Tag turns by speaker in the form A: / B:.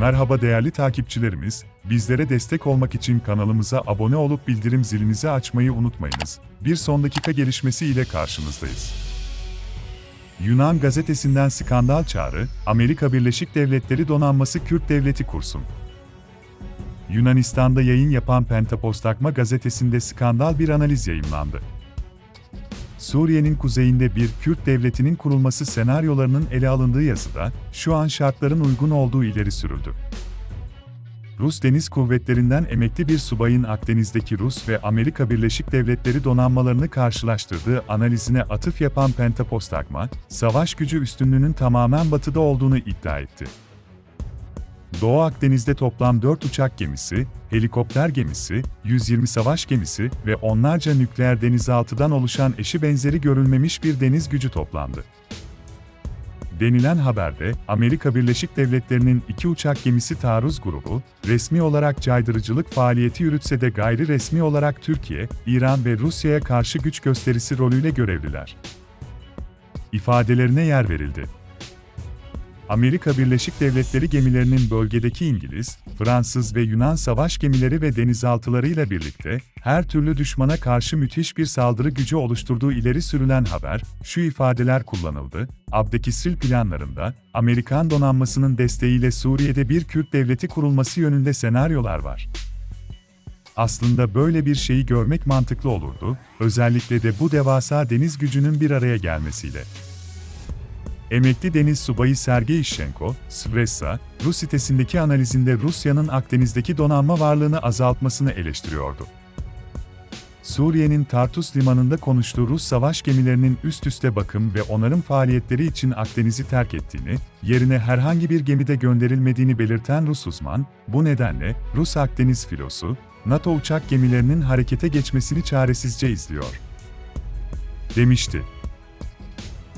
A: Merhaba değerli takipçilerimiz, bizlere destek olmak için kanalımıza abone olup bildirim zilinizi açmayı unutmayınız. Bir son dakika gelişmesi ile karşınızdayız. Yunan gazetesinden skandal çağrı, Amerika Birleşik Devletleri donanması Kürt devleti kursun. Yunanistan'da yayın yapan Pentapostakma gazetesinde skandal bir analiz yayımlandı. Suriye'nin kuzeyinde bir Kürt devletinin kurulması senaryolarının ele alındığı yazıda, şu an şartların uygun olduğu ileri sürüldü. Rus Deniz Kuvvetleri'nden emekli bir subayın Akdeniz'deki Rus ve Amerika Birleşik Devletleri donanmalarını karşılaştırdığı analizine atıf yapan Pentapostakma, savaş gücü üstünlüğünün tamamen batıda olduğunu iddia etti. Doğu Akdeniz'de toplam 4 uçak gemisi, helikopter gemisi, 120 savaş gemisi ve onlarca nükleer denizaltıdan oluşan eşi benzeri görülmemiş bir deniz gücü toplandı. Denilen haberde, Amerika Birleşik Devletleri'nin iki uçak gemisi taarruz grubu, resmi olarak caydırıcılık faaliyeti yürütse de gayri resmi olarak Türkiye, İran ve Rusya'ya karşı güç gösterisi rolüyle görevliler. İfadelerine yer verildi. Amerika Birleşik Devletleri gemilerinin bölgedeki İngiliz, Fransız ve Yunan savaş gemileri ve denizaltılarıyla birlikte her türlü düşmana karşı müthiş bir saldırı gücü oluşturduğu ileri sürülen haber, şu ifadeler kullanıldı. Abdekisril planlarında Amerikan donanmasının desteğiyle Suriye'de bir Kürt devleti kurulması yönünde senaryolar var. Aslında böyle bir şeyi görmek mantıklı olurdu, özellikle de bu devasa deniz gücünün bir araya gelmesiyle. Emekli deniz subayı Sergey Işenko, Svressa, Rus sitesindeki analizinde Rusya'nın Akdeniz'deki donanma varlığını azaltmasını eleştiriyordu. Suriye'nin Tartus limanında konuştuğu Rus savaş gemilerinin üst üste bakım ve onarım faaliyetleri için Akdeniz'i terk ettiğini, yerine herhangi bir gemide gönderilmediğini belirten Rus uzman, bu nedenle Rus Akdeniz filosu, NATO uçak gemilerinin harekete geçmesini çaresizce izliyor. Demişti.